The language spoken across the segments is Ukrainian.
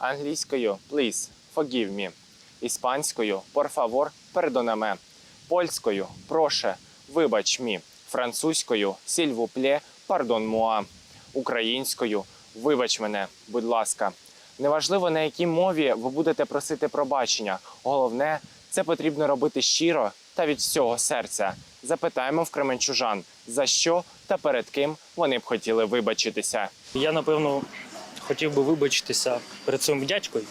англійською please, forgive me, іспанською por favor, perdóname, польською проше, вибач мі, французькою s'il vous plaît, pardon moi, українською вибач мене, будь ласка. Неважливо на якій мові ви будете просити пробачення. Головне, це потрібно робити щиро та від всього серця. Запитаємо в кременчужан, за що та перед ким вони б хотіли вибачитися. Я, напевно, хотів би вибачитися перед своїм дядькою,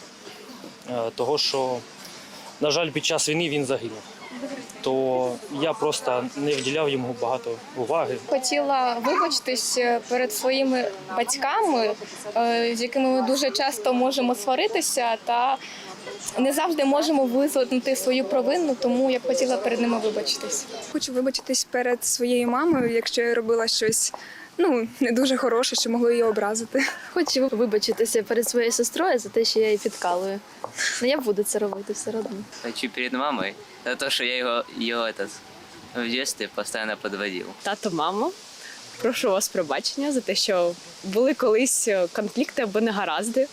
е, того що, на жаль, під час війни він загинув. То я просто не вділяв йому багато уваги. Хотіла вибачитись е, перед своїми батьками, е, з якими ми дуже часто можемо сваритися, та не завжди можемо визнати свою провину, тому я б хотіла перед ними вибачитись. Хочу вибачитись перед своєю мамою, якщо я робила щось ну не дуже хороше, що могло її образити. Хочу вибачитися перед своєю сестрою за те, що я її підкалую. Ну я буду це робити все одно. Хочу перед мамой за то, что я его, ее этот, в детстве постоянно подводил. Тато, мамо, прошу вас пробачення за те, що були колись е, конфлікти або негаразди.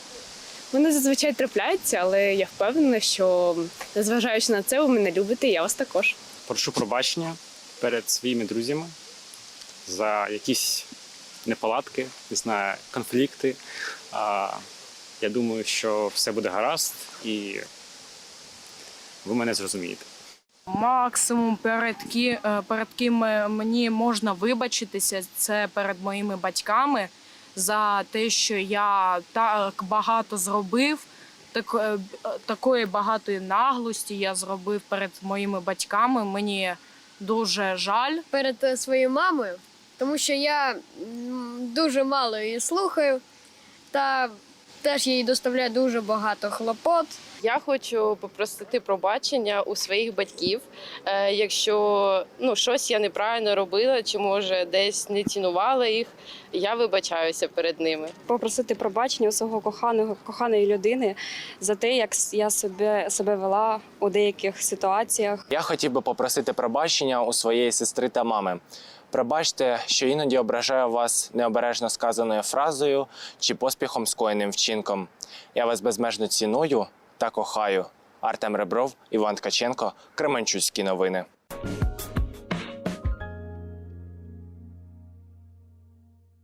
Вони зазвичай трапляються, але я впевнена, що незважаючи на це, ви мене любите, і я вас також. прошу пробачення перед своїми друзями за якісь неполадки, не знаю, конфлікти. А, я думаю, що все буде гаразд і ви мене зрозумієте. Максимум перед ки, е, перед ким е, мені можна вибачитися, це перед моїми батьками за те, що я так багато зробив. Так, е, такої багатої наглості я зробив перед моїми батьками. Мені дуже жаль. перед своєю мамою, тому що я дуже мало її слухаю, та теж їй доставляє дуже багато хлопот. Я хочу попросити пробачення у своїх батьків, е, якщо ну щось я неправильно робила, чи може десь не цінувала їх. Я вибачаюся перед ними. попросити пробачення у свого коханого коханої людини за те, як я себе себе вела у деяких ситуаціях. Я хотів би попросити пробачення у своєї сестри та мами. Пробачте, що іноді ображаю вас необережно сказаною фразою чи поспіхом скоєним вчинком. Я вас безмежно ціную та кохаю. Артем Ребров, Іван Ткаченко, Кременчуцькі новини.